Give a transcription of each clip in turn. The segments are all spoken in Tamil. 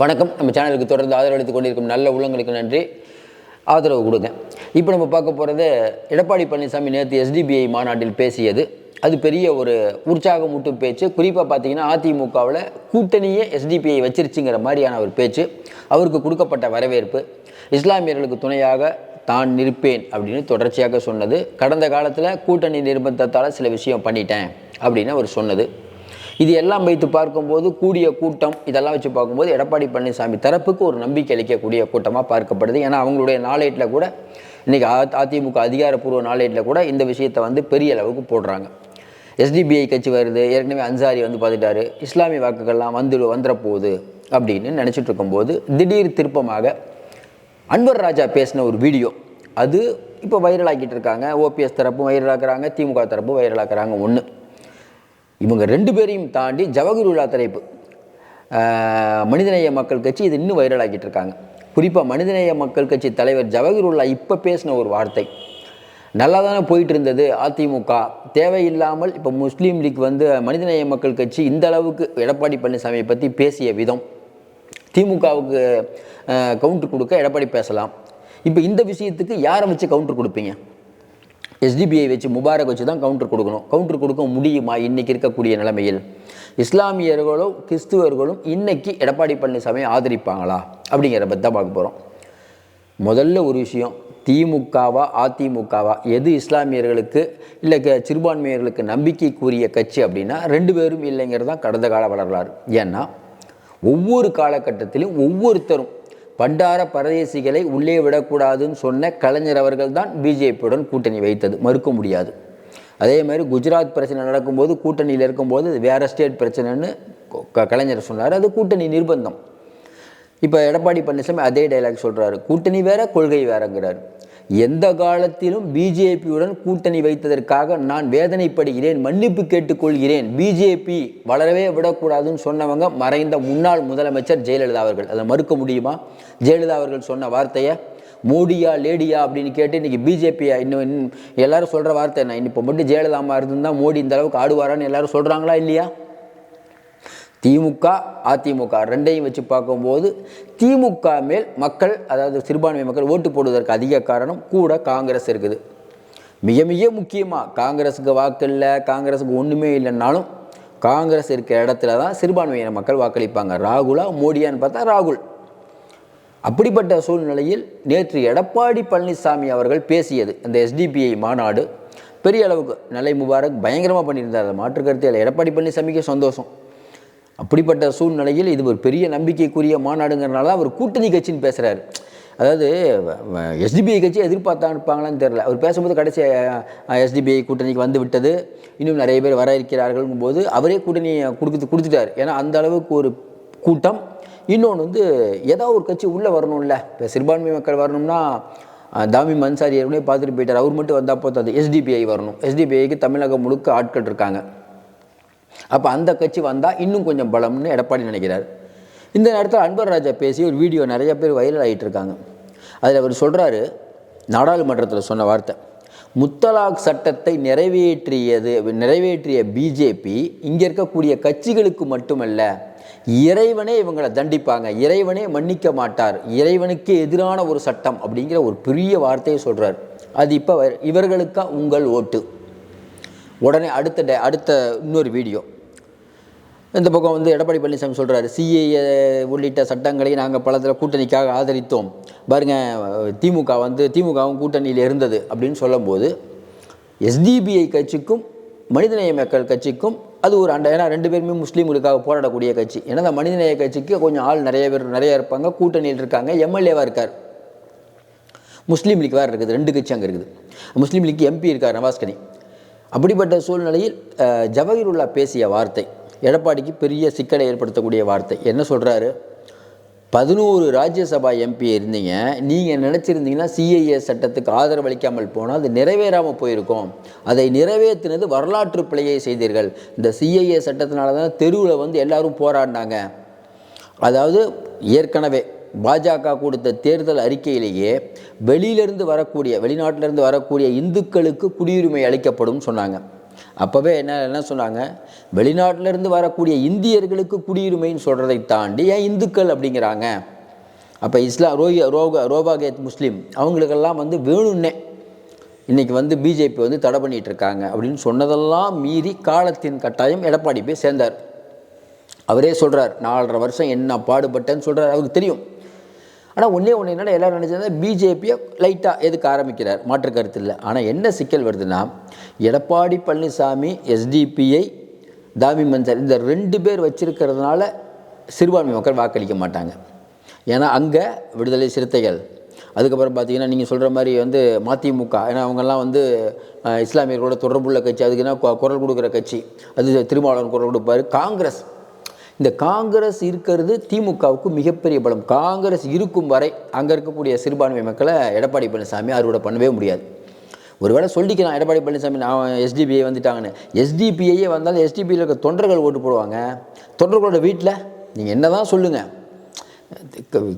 வணக்கம். நம்ம சேனலுக்கு தொடர்ந்து ஆதரவு அளித்துக் கொண்டிருக்கும் நல்ல உள்ளங்களுக்கு நன்றி. ஆதரவு கொடுங்க. இப்போ நம்ம பார்க்க போகிறது எடப்பாடி பழனிசாமி நேற்று எஸ்டிபிஐ மாநாட்டில் பேசியது. அது பெரிய ஒரு உற்சாகமூட்டும் பேச்சு. குறிப்பாக பார்த்தீங்கன்னா அதிமுகவில் கூட்டணியே எஸ்டிபிஐ வச்சிருச்சுங்கிற மாதிரியான ஒரு பேச்சு. அவருக்கு கொடுக்கப்பட்ட வரவேற்பு இஸ்லாமியர்களுக்கு துணையாக தான் நிற்பேன் அப்படின்னு தொடர்ச்சியாக சொன்னது. கடந்த காலத்தில் கூட்டணி நிர்பந்தத்தால் சில விஷயம் பண்ணிட்டேன் அப்படின்னு அவர் சொன்னது. இது எல்லாம் வைத்து பார்க்கும்போது கூடிய கூட்டம் இதெல்லாம் வச்சு பார்க்கும்போது எடப்பாடி பழனிசாமி தரப்புக்கு ஒரு நம்பிக்கை அளிக்கக்கூடிய கூட்டமாக பார்க்கப்படுது. ஏன்னா அவங்களுடைய நாளேட்டில் கூட இன்றைக்கி அதிமுக அதிகாரப்பூர்வ நாளேட்டில் கூட இந்த விஷயத்தை வந்து பெரிய அளவுக்கு போடுறாங்க. எஸ்டிபிஐ கட்சி வருது ஏற்கனவே அன்சாரி வந்து பார்த்துட்டாரு இஸ்லாமிய வாக்குகள்லாம் வந்துடு வந்துடப்போகுது அப்படின்னு நினச்சிட்டு இருக்கும்போது திடீர் திருப்பமாக அன்வர் ராஜா பேசின ஒரு வீடியோ அது இப்போ வைரலாக்கிட்டு இருக்காங்க. ஓபிஎஸ் தரப்பும் வைரலாக்குறாங்க திமுக தரப்பும் வைரலாக்குறாங்க ஒன்று இவங்க ரெண்டு பேரையும் தாண்டி ஜவஹர்லா தலைப்பு. மனிதநேய மக்கள் கட்சி இது இன்னும் வைரலாகிட்டு இருக்காங்க. குறிப்பாக மனிதநேய மக்கள் கட்சி தலைவர் ஜவஹர்லா இப்போ பேசின ஒரு வார்த்தை. நல்லா தானே போயிட்டு இருந்தது அதிமுக. தேவையில்லாமல் இப்போ முஸ்லீம் லீக் வந்து மனிதநேய மக்கள் கட்சி இந்த அளவுக்கு எடப்பாடி பழனிசாமியை பற்றி பேசிய விதம். திமுகவுக்கு கவுண்டர் கொடுக்க எடப்பாடி பேசலாம். இப்போ இந்த விஷயத்துக்கு யாரை வச்சு கவுண்டர் கொடுப்பீங்க? எஸ்டிபிஐ வச்சு முபாரக் வச்சு தான் கவுண்டர் கொடுக்கணும். கவுண்டர் கொடுக்க முடியுமா? இன்றைக்கி இருக்கக்கூடிய நிலைமையில். இஸ்லாமியர்களும் கிறிஸ்துவர்களும் இன்றைக்கி எடப்பாடி பழனிசாமியை ஆதரிப்பாங்களா? அப்படிங்கிற பற்றி தான் பார்க்க போகிறோம் முதல்ல ஒரு விஷயம் திமுகவா அதிமுகவா? எது இஸ்லாமியர்களுக்கு இல்லை க- சிறுபான்மையர்களுக்கு நம்பிக்கைக்குரிய கட்சி அப்படின்னா ரெண்டு பேரும் இல்லைங்கிறது தான் கடந்த கால வரலாறு. ஏன்னா ஒவ்வொரு காலகட்டத்திலும் ஒவ்வொருத்தரும் பண்டார பரதேசிகளை உள்ளே விடக்கூடாதுன்னு சொன்ன கலைஞர் அவர்கள் தான் பிஜேபியுடன் கூட்டணி வைத்தது. மறுக்க முடியாது. அதே மாதிரி குஜராத் பிரச்சனை நடக்கும்போது கூட்டணியில் இருக்கும்போது அது வேறு ஸ்டேட் பிரச்சனைன்னு கலைஞர் சொன்னார். அது கூட்டணி நிர்பந்தம். இப்போ எடப்பாடி பழனிசாமி அதே டைலாக் சொல்கிறாரு கூட்டணி வேற கொள்கை வேறங்கிறார். எந்த காலத்திலும் பிஜேபியுடன் கூட்டணி வைத்ததற்காக நான் வேதனைப்படுகிறேன் மன்னிப்பு கேட்டுக்கொள்கிறேன். பிஜேபி வளரவே விடக்கூடாதுன்னு சொன்னவங்க மறைந்த முன்னாள் முதலமைச்சர் ஜெயலலிதா அவர்கள். அதை மறுக்க முடியுமா? ஜெயலலிதா அவர்கள் சொன்ன வார்த்தையை மோடியா லேடியா அப்படின்னு கேட்டு இன்றைக்கி பிஜேபியா இன்னும் இன்னும் எல்லாரும் சொல்கிற வார்த்தை என்ன? இப்போ மட்டும் ஜெயலலிதா அம்மா இருந்தால் மோடி இந்த அளவுக்கு ஆடுவாரான்னு எல்லாரும் சொல்கிறாங்களா இல்லையா? திமுக அதிமுக ரெண்டையும் வச்சு பார்க்கும்போது திமுக மேல் மக்கள் அதாவது சிறுபான்மை மக்கள் ஓட்டு போடுவதற்கு அதிக காரணம் கூட காங்கிரஸ் இருக்குது. மிக மிக முக்கியமாக காங்கிரஸுக்கு வாக்கு இல்லை காங்கிரஸுக்கு ஒன்றுமே இல்லைன்னாலும் காங்கிரஸ் இருக்கிற இடத்துல தான் சிறுபான்மையின மக்கள் வாக்களிப்பாங்க. ராகுலா மோடியான்னு பார்த்தா ராகுல். அப்படிப்பட்ட சூழ்நிலையில் நேற்று எடப்பாடி பழனிசாமி அவர்கள் பேசியது அந்த எஸ்டிபிஐ மாநாடு பெரிய அளவுக்கு நிலை முபாரக் பயங்கரமாக பண்ணியிருந்தார். அதை மாற்று இல்லை. எடப்பாடி பழனிசாமிக்கு சந்தோஷம். அப்படிப்பட்ட சூழ்நிலையில் இது ஒரு பெரிய நம்பிக்கைக்குரிய மாநாடுங்கிறனால அவர் கூட்டணி கட்சின்னு பேசுகிறாரு அதாவது எஸ்டிபிஐ கட்சி எதிர்பார்த்தா இருப்பாங்களான்னு தெரில அவர் பேசும்போது கடைசி எஸ்டிபிஐ கூட்டணிக்கு வந்து விட்டது இன்னும் நிறைய பேர் வர இருக்கிறார்கள்ங்கும் போது அவரே கூட்டணி கொடுத்து கொடுத்துட்டார். ஏன்னா அந்த அளவுக்கு ஒரு கூட்டம். இன்னொன்று வந்து ஏதாவது ஒரு கட்சி உள்ளே வரணும்ல. இப்போ சிறுபான்மை மக்கள் வரணும்னா தாமி மன்சாரி ஏற்கனவே பார்த்துட்டு போயிட்டார். அவர் மட்டும் வந்தால் போதும் அது எஸ்டிபிஐ வரணும். எஸ்டிபிஐக்கு தமிழகம் முழுக்க ஆட்கள் இருக்காங்க. அப்போ அந்த கட்சி வந்தால் இன்னும் கொஞ்சம் பலம்னு எடப்பாடி நினைக்கிறார். இந்த நேரத்தில் அன்பர் ராஜா பேசி ஒரு வீடியோ நிறைய பேர் வைரல் ஆகிட்டு இருக்காங்க அதில் அவர் சொல்கிறாரு நாடாளுமன்றத்தில் சொன்ன வார்த்தை முத்தலாக் சட்டத்தை நிறைவேற்றியது நிறைவேற்றிய பிஜேபி இங்கே இருக்கக்கூடிய கட்சிகளுக்கு மட்டுமல்ல இறைவனே இவங்களை தண்டிப்பாங்க இறைவனே மன்னிக்க மாட்டார் இறைவனுக்கு எதிரான ஒரு சட்டம் அப்படிங்கிற ஒரு பெரிய வார்த்தையை சொல்கிறார் அது இப்போ இவர்களுக்கா உங்கள் ஓட்டு? உடனே அடுத்த டே அடுத்த இன்னொரு வீடியோ. இந்த பக்கம் வந்து எடப்பாடி பழனிசாமி சொல்கிறாரு சிஏஏ உள்ளிட்ட சட்டங்களை நாங்கள் பலத்தில் கூட்டணிக்காக ஆதரித்தோம். பாருங்க திமுக வந்து திமுகவும் கூட்டணியில் இருந்தது. அப்படின்னு சொல்லும்போது எஸ்டிபிஐ கட்சிக்கும் மனிதநேய மக்கள் கட்சிக்கும் அது ஒரு அண்ட. ஏன்னா ரெண்டு பேருமே முஸ்லீம்களுக்காக போராடக்கூடிய கட்சி. ஏன்னா அந்த மனிதநேய கட்சிக்கு கொஞ்சம் ஆள் நிறைய பேர் நிறைய இருப்பாங்க கூட்டணியில் இருக்காங்க எம்எல்ஏவாக இருக்கார். முஸ்லீம் லீக் வேறு இருக்குது ரெண்டு கட்சி அங்கே இருக்குது. முஸ்லீம் லீக் எம்பி இருக்கார் நவாஸ்கனி. அப்படிப்பட்ட சூழ்நிலையில் அஹ், ஜவஹர்லுல்லா பேசிய வார்த்தை எடப்பாடிக்கு பெரிய சிக்கலை ஏற்படுத்தக்கூடிய வார்த்தை. என்ன சொல்கிறாரு பதினோரு ராஜ்யசபா எம்பி இருந்தீங்க. நீங்கள் நினச்சிருந்தீங்கன்னா சிஐஏ சட்டத்துக்கு ஆதரவு அளிக்காமல் போனால் அது நிறைவேறாமல் போயிருக்கும். அதை நிறைவேற்றினது வரலாற்று பிழையை செய்தீர்கள். இந்த சிஐஏ சட்டத்தினால தான் தெருவில் வந்து எல்லாரும் போராடினாங்க. அதாவது ஏற்கனவே பாஜக கொடுத்த தேர்தல் அறிக்கையிலேயே வெளியிலிருந்து வரக்கூடிய வெளிநாட்டிலிருந்து வரக்கூடிய இந்துக்களுக்கு குடியுரிமை அளிக்கப்படும் சொன்னாங்க. அப்போவே என்ன என்ன சொன்னாங்க? வெளிநாட்டிலேருந்து வரக்கூடிய இந்தியர்களுக்கு குடியுரிமைன்னு சொல்கிறதை தாண்டி ஏன் இந்துக்கள் அப்படிங்கிறாங்க? அப்போ இஸ்லாம் ரோஹி ரோக ரோபாகேத் முஸ்லீம் அவங்களுக்கெல்லாம் வந்து வேணும்னே. இன்றைக்கி வந்து பிஜேபி வந்து தடை பண்ணிகிட்டு இருக்காங்க அப்படின்னு சொன்னதெல்லாம் மீறி காலத்தின் கட்டாயம் எடப்பாடி போய் சேர்ந்தார். அவரே சொல்கிறார் நாலரை வருஷம் என்ன பாடுபட்டேன்னு சொல்கிறார் அவருக்கு தெரியும். ஆனால் ஒன்றே ஒன்று என்னென்னா எல்லாரும் நினச்சது பிஜேபியை லைட்டாக எதுக்கு ஆரம்பிக்கிறார்? மாற்று கருத்து இல்லை. ஆனால் என்ன சிக்கல் வருதுன்னா எடப்பாடி பழனிசாமி எஸ்டிபிஐ தாமி மன்சார் இந்த ரெண்டு பேர் வச்சிருக்கிறதுனால சிறுபான்மை மக்கள் வாக்களிக்க மாட்டாங்க. ஏன்னா அங்கே விடுதலை சிறுத்தைகள். அதுக்கப்புறம் பார்த்தீங்கன்னா நீங்கள் சொல்கிற மாதிரி வந்து மதிமுக. ஏன்னா அவங்கெல்லாம் வந்து இஸ்லாமியர்களோட தொடர்புள்ள கட்சி. அதுக்குன்னா குரல் கொடுக்குற கட்சி. அது திருமாவளவன் குரல் கொடுப்பாரு. காங்கிரஸ். இந்த காங்கிரஸ் இருக்கிறது திமுகவுக்கு மிகப்பெரிய பலம். காங்கிரஸ் இருக்கும் வரை அங்கே இருக்கக்கூடிய சிறுபான்மை மக்களை எடப்பாடி பழனிசாமி அறுவடை பண்ணவே முடியாது. ஒருவேளை சொல்லிக்கலாம் எடப்பாடி பழனிசாமி நான் எஸ்டிபிஐ வந்துட்டாங்கன்னு. எஸ்டிபிஐயே வந்தாலும் எஸ்டிபியில் இருக்க தொண்டர்கள் ஓட்டு போடுவாங்க. தொண்டர்களோட வீட்டில் நீங்கள் என்ன தான் சொல்லுங்கள்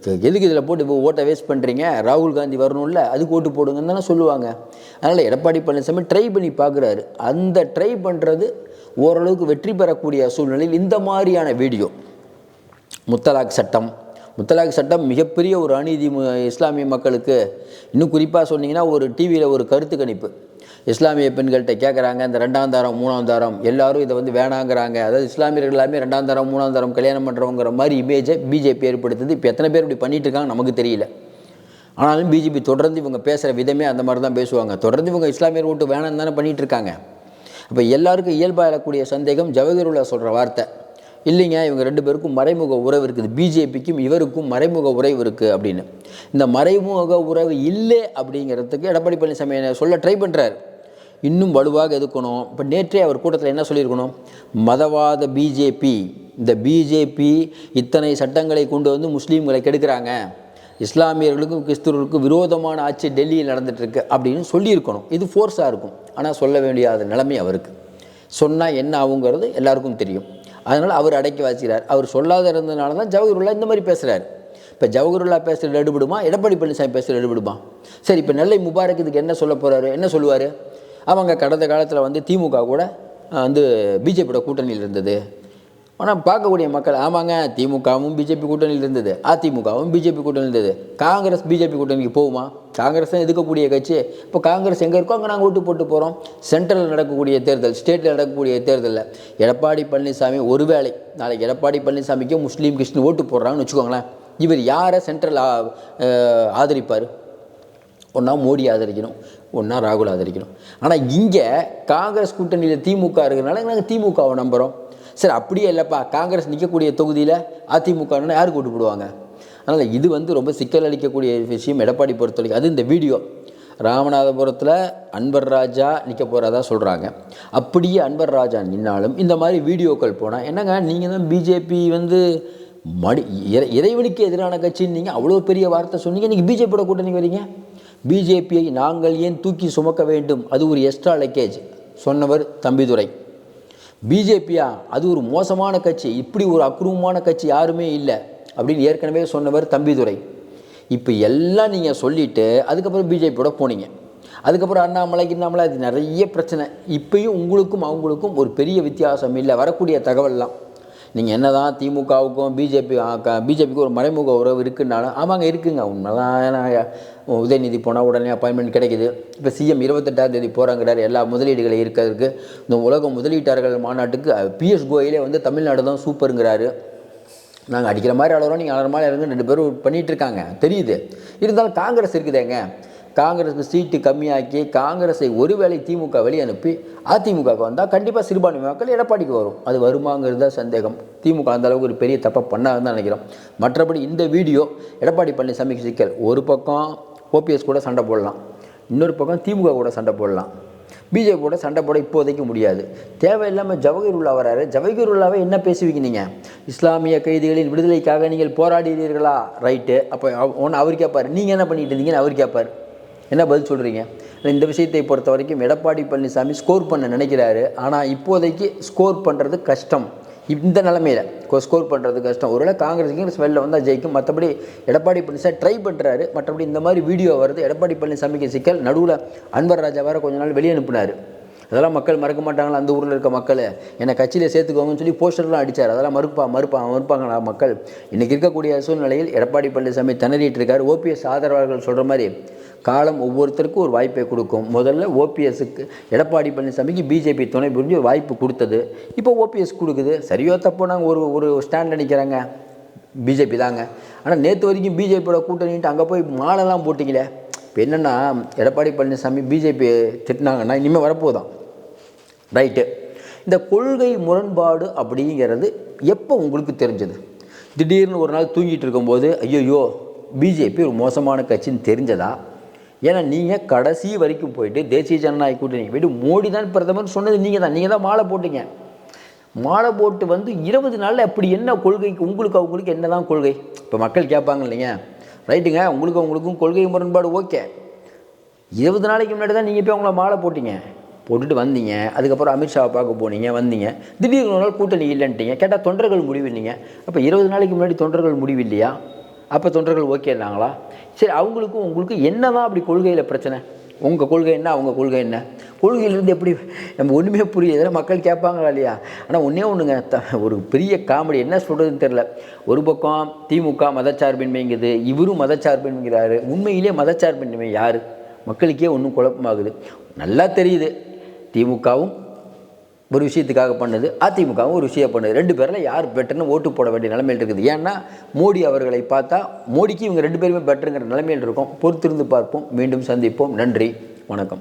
எதுக்கு இதில் போட்டு இப்போ ஓட்டை வேஸ்ட் பண்ணுறீங்க ராகுல் காந்தி வரணும்ல அதுக்கு ஓட்டு போடுங்கன்னு தானே சொல்லுவாங்க. அதனால் எடப்பாடி பழனிசாமி ட்ரை பண்ணி பார்க்குறாரு. அந்த ட்ரை பண்ணுறது ஓரளவுக்கு வெற்றி பெறக்கூடிய சூழ்நிலையில் இந்த மாதிரியான வீடியோ. முத்தலாக் சட்டம். முத்தலாக் சட்டம் மிகப்பெரிய ஒரு அநீதி மு- இஸ்லாமிய மக்களுக்கு. இன்னும் குறிப்பாக சொன்னீங்கன்னா ஒரு டிவியில் ஒரு கருத்து கணிப்பு. இஸ்லாமிய பெண்கள்கிட்ட கேட்குறாங்க இந்த ரெண்டாம் தாரம் மூணாம் தாரம் எல்லாரும் இதை வந்து வேணாங்கிறாங்க. அதாவது இஸ்லாமியர்கள் எல்லாமே ரெண்டாம் தாரம் மூணாம் தாரம் கல்யாணம் பண்ணுறவங்கிற மாதிரி இமேஜை பிஜேபி ஏற்படுத்துது. இப்போ எத்தனை பேர் இப்படி பண்ணிட்டு இருக்காங்க நமக்கு தெரியல. ஆனாலும் பிஜேபி தொடர்ந்து இவங்க பேசுகிற விதமே அந்த மாதிரி தான் பேசுவாங்க. தொடர்ந்து இவங்க இஸ்லாமியர் ஓட்டு வேணாம் தானே பண்ணிகிட்டு இருக்காங்க. அப்போ எல்லாருக்கும் இயல்பாக எழக்கூடிய சந்தேகம் ஜவஹர்லா சொல்கிற வார்த்தை. இல்லைங்க இவங்க ரெண்டு பேருக்கும் மறைமுக உறவு இருக்குது. பிஜேபிக்கும் இவருக்கும் மறைமுக உறவு இருக்குது அப்படின்னு. இந்த மறைமுக உறவு இல்லை அப்படிங்கிறதுக்கு எடப்பாடி பழனிசாமி சொல்ல ட்ரை பண்ணுறாரு இன்னும் வலுவாக எதுக்கணும் இப்போ நேற்றே அவர் கூட்டத்தில் என்ன சொல்லியிருக்கணும்? மதவாத பிஜேபி இந்த பிஜேபி இத்தனை சட்டங்களை கொண்டு வந்து முஸ்லீம்களை கெடுக்கிறாங்க. இஸ்லாமியர்களுக்கும் கிறிஸ்துவர்களுக்கும் விரோதமான ஆட்சி டெல்லியில் நடந்துட்டுருக்கு அப்படின்னு சொல்லியிருக்கணும். இது ஃபோர்ஸாக இருக்கும். ஆனால் சொல்ல வேண்டியாத நிலைமை அவருக்கு. சொன்னால் என்ன ஆகுங்கிறது எல்லாருக்கும் தெரியும். அதனால் அவர் அடக்கி வாசிக்கிறார். அவர் சொல்லாத இருந்ததுனால தான் ஜவஹர்லா இந்த மாதிரி பேசுகிறார் இப்போ ஜவஹர்லா பேசுகிறது எடுபடுமா எடப்பாடி பழனிசாமி பேசுகிறது எடுபடுமா சரி இப்போ நெல்லை முபாரக் இதுக்கு என்ன சொல்ல போகிறாரு என்ன சொல்லுவார்? அவங்க கடந்த காலத்தில் வந்து திமுக கூட வந்து பிஜேபியோட கூட்டணியில் இருந்தது. ஆனால் பார்க்கக்கூடிய மக்கள் ஆமாங்க திமுகவும் பிஜேபி கூட்டணியில் இருந்தது. அதிமுகவும் பிஜேபி கூட்டணியில் இருந்தது. காங்கிரஸ் பிஜேபி கூட்டணிக்கு போகுமா? காங்கிரஸ் தான் எதுக்கக்கூடிய கட்சி. இப்போ காங்கிரஸ் எங்கே இருக்கோ அங்கே நாங்கள் ஓட்டு போட்டு போகிறோம் சென்ட்ரலில் நடக்கக்கூடிய தேர்தல் ஸ்டேட்டில் நடக்கக்கூடிய தேர்தலில் எடப்பாடி பழனிசாமி ஒருவேளை நாளைக்கு எடப்பாடி பழனிசாமிக்கு முஸ்லீம் கிறிஸ்டின் ஓட்டு போடுறாங்கன்னு வச்சுக்கோங்களேன். இவர் யாரை சென்ட்ரல் ஆதரிப்பார்? ஒன்றா மோடி ஆதரிக்கணும் ஒன்றா ராகுல் ஆதரிக்கணும். ஆனால் இங்கே காங்கிரஸ் கூட்டணியில் திமுக இருக்கிறனால நாங்கள் திமுகவை நம்புகிறோம் சரி அப்படியே இல்லைப்பா காங்கிரஸ் நிற்கக்கூடிய தொகுதியில் அதிமுகன்னு யாருக்கு ஓட்டு போடுவாங்க? அதனால் இது வந்து ரொம்ப சிக்கல் அளிக்கக்கூடிய விஷயம் எடப்பாடி பொறுத்தவரைக்கும். அது இந்த வீடியோ. ராமநாதபுரத்தில் அன்பர் ராஜா நிற்க போகிறதா சொல்கிறாங்க அப்படியே அன்பர் ராஜா நின்னாலும் இந்த மாதிரி வீடியோக்கள் போனால் என்னங்க நீங்கள் தான் பிஜேபி வந்து மடி இறைவனுக்கு எதிரான கட்சின்னு நீங்கள் அவ்வளோ பெரிய வார்த்தை சொன்னீங்க நீங்கள் பிஜேபியோட கூட்டணி வரீங்க? பிஜேபியை நாங்கள் ஏன் தூக்கி சுமக்க வேண்டும்? அது ஒரு எக்ஸ்ட்ரா லக்கேஜ் சொன்னவர் தம்பிதுரை. பிஜேபியா அது ஒரு மோசமான கட்சி இப்படி ஒரு அக்ரூவமான கட்சி யாருமே இல்லை அப்படின்னு ஏற்கனவே சொன்னவர் தம்பிதுரை. இப்போ எல்லாம் நீங்கள் சொல்லிவிட்டு அதுக்கப்புறம் பிஜேபியோட போனீங்க. அதுக்கப்புறம் அண்ணாமலை கிண்ணாமலை அது நிறைய பிரச்சனை. இப்பயும் உங்களுக்கும் அவங்களுக்கும் ஒரு பெரிய வித்தியாசம் இல்லை வரக்கூடிய தகவல்லாம். நீங்கள் என்ன தான் திமுகவுக்கும் பிஜேபி பிஜேபிக்கு ஒரு மறைமுக உறவு இருக்குன்னாலும் ஆமாங்க இருக்குங்க. உண்மைதான் உதயநிதி போனால் உடனே அப்பாயின்மெண்ட் கிடைக்குது. இப்போ சிஎம் இருபத்தெட்டாம் தேதி போகிறாங்கிறார் எல்லா முதலீடுகளையும் இருக்கிறதுக்கு இந்த உலக முதலீட்டாளர்கள் மாநாட்டுக்கு பிஎஸ் கோயிலே வந்து தமிழ்நாடு தான் சூப்பருங்கிறாரு. நாங்கள் அடிக்கிற மாதிரி அளவுறோம் நீங்கள் அலற மாதிரி இறங்க ரெண்டு பேரும் பண்ணிகிட்டு இருக்காங்க. தெரியுது. இருந்தாலும் காங்கிரஸ் இருக்குதேங்க. காங்கிரஸுக்கு சீட்டு கம்மியாக்கி காங்கிரஸை ஒருவேளை திமுக வெளியனுப்பி அதிமுகவுக்கு வந்தால் கண்டிப்பாக சிறுபான்மை மக்கள் எடப்பாடிக்கு வரும். அது வருமாங்கிறது தான் சந்தேகம். திமுக அந்த அளவுக்கு ஒரு பெரிய தப்பை பண்ணாதுன்னு தான் நினைக்கிறோம். மற்றபடி இந்த வீடியோ எடப்பாடி பழனிசாமிக்கு சிக்கல். ஒரு பக்கம் ஓபிஎஸ் கூட சண்டை போடலாம். இன்னொரு பக்கம் திமுக கூட சண்டை போடலாம். பிஜேபி கூட சண்டை போட இப்போதைக்கு முடியாது. தேவையில்லாமல் ஜவஹருல்லா வராரு. உள்ளாவே என்ன பேசுவீங்க நீங்கள் இஸ்லாமிய கைதிகளின் விடுதலைக்காக நீங்கள் போராடுகிறீர்களா ரைட்டு. அப்போ ஒன்று அவர் கேட்பார் நீங்கள் என்ன பண்ணிட்டு இருந்தீங்கன்னு அவர் கேட்பார் என்ன பதில் சொல்கிறீங்க இந்த விஷயத்தை பொறுத்த வரைக்கும் எடப்பாடி பழனிசாமி ஸ்கோர் பண்ண நினைக்கிறாரு. ஆனால் இப்போதைக்கு ஸ்கோர் பண்ணுறது கஷ்டம். இந்த நிலமையில் ஸ்கோர் பண்ணுறது கஷ்டம். ஒருவேளை காங்கிரஸ் காங்கிரஸ் வெளில வந்தால் ஜெயிக்கும். மற்றபடி எடப்பாடி பழனிசாமி ட்ரை பண்ணுறாரு மற்றபடி இந்த மாதிரி வீடியோ வருது. எடப்பாடி பழனிசாமிக்கு சிக்கல். நடுவில் அன்பர் ராஜா வேறு கொஞ்ச நாள் வெளியே அனுப்புனார். அதெல்லாம் மக்கள் மறக்க மாட்டாங்களா? அந்த ஊரில் இருக்க மக்கள். என்னை கட்சியில் சேர்த்துக்கோங்கன்னு சொல்லி போஸ்டர்லாம் அடித்தார் அதெல்லாம் மறுப்பா மறுப்பா மறுப்பாங்களா மக்கள்? இன்றைக்கி இருக்கக்கூடிய சூழ்நிலையில் எடப்பாடி பழனிசாமி திணறிட்டு இருக்கார். ஓபிஎஸ் ஆதரவாளர்கள் சொல்கிற மாதிரி காலம் ஒவ்வொருத்தருக்கும் ஒரு வாய்ப்பை கொடுக்கும். முதல்ல ஓபிஎஸ்க்கு எடப்பாடி பழனிசாமிக்கு பிஜேபி துணை புரிஞ்சு ஒரு வாய்ப்பு கொடுத்தது. இப்போ ஓபிஎஸ் கொடுக்குது. சரியோ தப்போ நாங்கள் ஒரு ஒரு ஸ்டாண்ட் நினைக்கிறாங்க பிஜேபி தாங்க. ஆனால் நேற்று வரைக்கும் பிஜேபியோட கூட்டணிட்டு அங்கே போய் மாலைலாம் போட்டிங்களே? இப்போ என்னென்னா எடப்பாடி பழனிசாமி பிஜேபி திட்டினாங்கன்னா இனிமேல் வரப்போதான் ரைட்டு இந்த கொள்கை முரண்பாடு அப்படிங்கிறது எப்போ உங்களுக்கு தெரிஞ்சது? திடீர்னு ஒரு நாள் தூங்கிட்டு இருக்கும்போது ஐயோ பிஜேபி ஒரு மோசமான கட்சின்னு தெரிஞ்சதா? ஏன்னா நீங்கள் கடைசி வரைக்கும் போயிட்டு தேசிய ஜனநாயக கூட்டணி போயிட்டு மோடி தான் பிரதமர் சொன்னது நீங்கள் தான். நீங்கள் தான் மாலை போட்டீங்க. மாலை போட்டு வந்து இருபது நாளில் அப்படி என்ன கொள்கைக்கு உங்களுக்கு அவங்களுக்கு என்ன தான் கொள்கை? இப்போ மக்கள் கேட்பாங்க இல்லைங்க. ரைட்டுங்க உங்களுக்கு அவங்களுக்கும் கொள்கை முரண்பாடு ஓகே. இருபது நாளைக்கு முன்னாடி தான் நீங்கள் போய் அவங்கள மாலை போட்டிங்க. போட்டுட்டு வந்தீங்க. அதுக்கப்புறம் அமித்ஷாவை பார்க்க போனீங்க வந்தீங்க. திடீர்னு ஒரு நாள் கூட்டணி இல்லைன்ட்டீங்க. கேட்டால் தொண்டர்கள் முடிவு இல்லைங்க அப்போ இருபது நாளைக்கு முன்னாடி தொண்டர்கள் முடிவு இல்லையா அப்போ தொண்டர்கள் ஓகேன்னாங்களா சரி அவங்களுக்கும் உங்களுக்கும் என்ன தான் அப்படி கொள்கையில் பிரச்சனை? உங்கள் கொள்கை என்ன? அவங்க கொள்கை என்ன? கொள்கையிலேருந்து எப்படி நம்ம ஒன்றுமே புரியல. மக்கள் கேட்பாங்களா இல்லையா? ஆனால் ஒன்றே ஒன்றுங்க த ஒரு பெரிய காமெடி என்ன சொல்கிறதுன்னு தெரில ஒரு பக்கம் திமுக மதச்சார்பின்மைங்குது. இவரும் மதச்சார்பின்மைங்கிறாரு. உண்மையிலே மதச்சார்பின்மை யார்? மக்களுக்கே ஒன்றும் குழப்பமாகுது. நல்லா தெரியுது. திமுகவும் ஒரு விஷயத்துக்காக பண்ணது அதிமுகவும் ஒரு விஷயம் பண்ணுது. ரெண்டு பேரில் யார் பெட்டர்னு ஓட்டு போட வேண்டிய நிலைமையில் இருக்குது. ஏன்னா மோடி அவர்களை பார்த்தா மோடிக்கு இவங்க ரெண்டு பேருமே பெட்டருங்கிற நிலைமையில் இருக்கும். பொறுத்திருந்து பார்ப்போம். மீண்டும் சந்திப்போம். நன்றி. வணக்கம்.